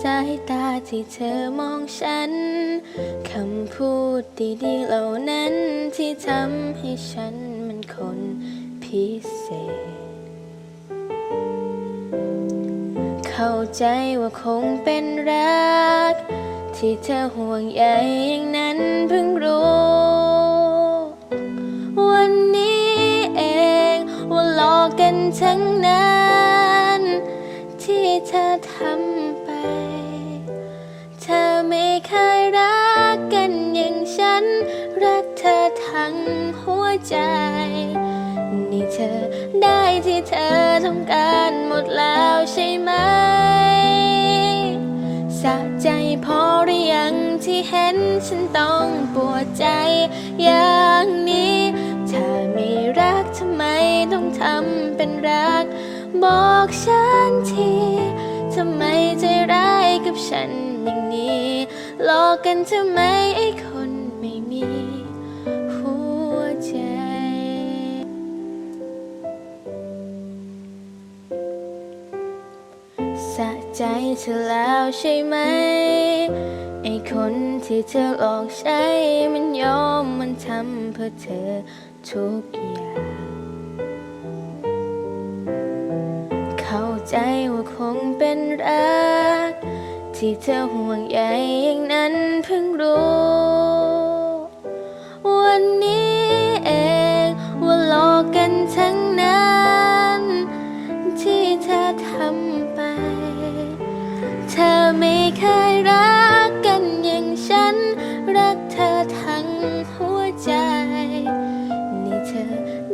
สายตาที่เธอมองฉัน คำพูดดีๆเหล่านั้นที่ทำให้ฉันมันคนพิเศษ เข้าใจว่าคงเป็นรัก ที่เธอห่วงใยอย่างนั้นเพิ่งรู้ วันนี้เองว่าหลอกกันทั้งนั้น ที่เธอทำไป เธอไม่เคยรักกันอย่างฉัน รักเธอทั้งหัวใจ นี่เธอได้ที่เธอต้องการหมดแล้วใช่ไหม สะใจพอหรือยังที่เห็นฉันต้องปวดใจอย่างนี้ถ้าไม่รักทำไมต้องทำเป็นรัก บอกฉันทีทำไมใจร้ายกับฉันอย่างนี้หลอกกันทำไมไอ้ สะใจเธอแล้วใช่ไหม ไอ้คนที่เธอหลอกใช้ มันยอมมันทำเพื่อเธอทุกอย่าง เข้าใจว่าคงเป็นรัก ที่เธอห่วงใยอย่างนั้นเพิ่งรู้ เคยรักกันอย่างฉัน รักเธอทั้งหัวใจ นี่เธอ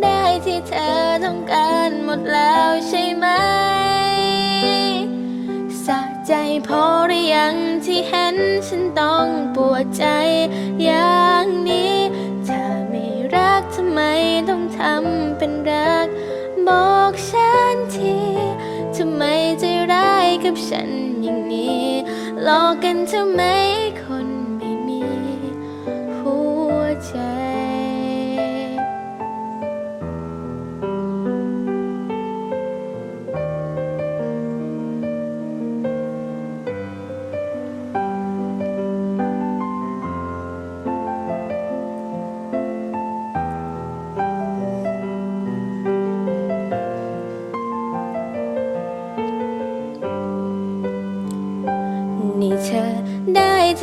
ได้ที่เธอต้องการหมดแล้วใช่ไหมสะใจพอหรือยังที่เห็นฉันต้องปวดใจอย่างนี้ถ้าไม่รักทำไมต้องทำเป็นรัก บอกฉันทีทำไมใจร้ายกับฉันอย่างนี้ หลอกกันทำไมคนไม่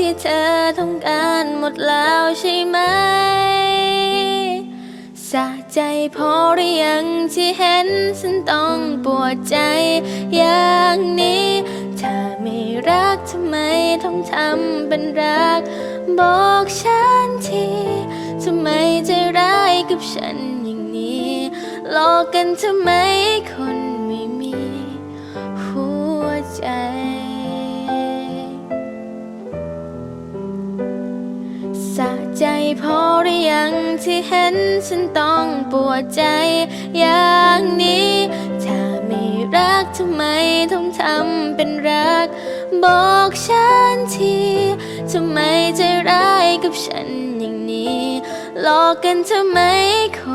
ที่เธอต้องการหมดแล้วใช่ไหมสะใจพอหรือยังที่เห็นฉันต้องปวดใจอย่างนี้ถ้าไม่รักทำไมต้องทำเป็นรัก บอกฉันทีทำไมใจร้ายกับฉันอย่างนี้หลอกกันทำไมคน พอหรือยังที่เห็นฉันต้องปวดใจอย่างนี้ ถ้าไม่รักทำไมต้องทำเป็นรัก บอกฉันทีทำไมใจร้ายกับฉันอย่างนี้หลอกกันทำไมคน